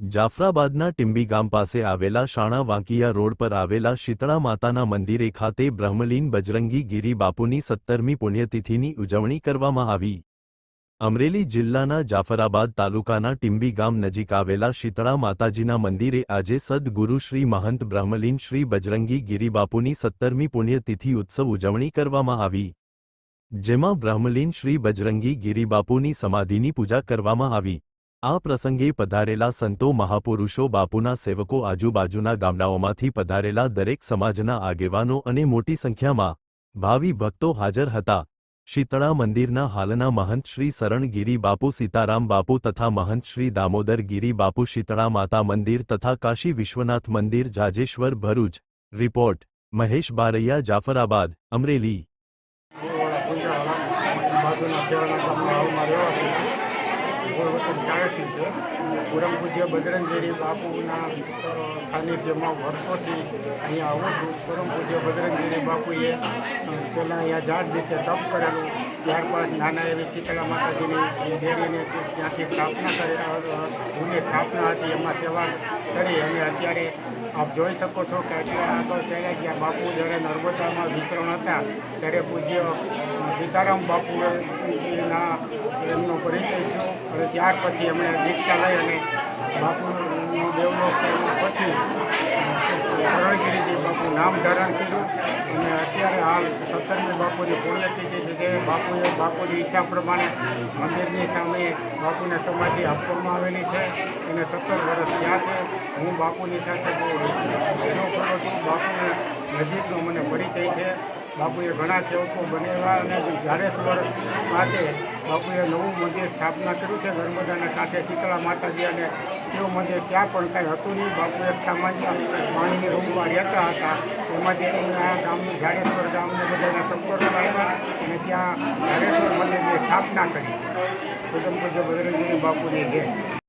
જાફરાબાદના ટિંબી ગામ પાસે આવેલા શાણા વાંકિયા રોડ પર આવેલા શીતળા માતાના મંદિરે ખાતે બ્રહ્મલીન બજરંગી ગીરી બાપુની સત્તરમી પુણ્યતિથિની ઉજવણી કરવામાં આવી. અમરેલી જિલ્લાના જાફરાબાદ તાલુકાના ટિંબી ગામ નજીક આવેલા શીતળા માતાજીના મંદિરે આજે સદગુરુ શ્રી મહંત બ્રહ્મલીન શ્રી બજરંગી ગીરીબાપુની સત્તરમી પુણ્યતિથિ ઉત્સવ ઉજવણી કરવામાં આવી. જેમાં બ્રહ્મલીન શ્રી બજરંગી ગીરીબાપુની સમાધિની પૂજા કરવામાં આવી. આ પ્રસંગે પધારેલા સંતો મહાપુરુષો બાપુના સેવકો આજુબાજુના ગામડાઓમાંથી પધારેલા દરેક સમાજના આગેવાનો અને મોટી સંખ્યામાં ભાવિ ભક્તો હાજર હતા. શીતળા મંદિરના હાલના મહંત શ્રી શરણગીરી બાપુ સીતારામ બાપુ તથા મહંત શ્રી દામોદર ગીરી બાપુ શીતળા માતા મંદિર તથા કાશી વિશ્વનાથ મંદિર, જાજેશ્વર ભરૂચ. રિપોર્ટ, મહેશ બારૈયા, જાફરાબાદ, અમરેલી. વતન ચાળસી છે. પૂરમ પૂજ્ય બજરંગીરી બાપુના સાનિધ્યમાં વર્ષોથી અહીંયા આવું છું. પૂરમ પૂજ્ય બજરંગીરી બાપુએ પહેલાં અહીંયા ઝાડ નીચે તપ કરેલું. ત્યારબાદ નાના એવી શીતળા માતાજીની દેવીને ત્યાંથી સ્થાપના કરી અ, અ, જૂની સ્થાપના હતી એમાં સેવા કરી અને અત્યારે આપ જોઈ શકો છો કે અત્યારે આગળ ત્યારે જ્યાં બાપુ જ્યારે નર્મદામાં વિચરણ હતા ત્યારે પૂજ્ય સીતારામ બાપુના એમનો પરિચય થયો અને ત્યાર પછી એમણે દીક્ષા લઈ અને બાપુનો દેવલો પછી નામ ધારણ કર્યું અને અત્યારે હાલ સત્તરમી બાપુની પુણ્યતિથિ છે કે બાપુએ બાપુની ઈચ્છા પ્રમાણે મંદિરની સામે બાપુને સમાધિ આપવામાં આવેલી છે અને સત્તર વર્ષ ત્યાં છે. હું બાપુની સાથે બહુ એનો છું બાપુને નજીકનો મને પરિચય છે. બાપુએ ઘણા સેવકો બનેલા અને ઝાડેશ્વર માટે બાપુએ નવું મંદિર સ્થાપના કર્યું છે, નર્મદાના કાંઠે શીતળા માતાજી અને શિવ મંદિર, ત્યાં પણ કાંઈ હતું નહીં. બાપુ એક સામાન્ય પાણીની રૂમમાં રહેતા હતા. એમાંથી તેમને આ ગામનું ઝાડેશ્વર ગામને બધાના સંપર્ક આવ્યા અને ત્યાં ઝાડેશ્વર મંદિરની સ્થાપના કરી. કુટુંબ પૂજ્ય બજરંગીરી બાપુની જય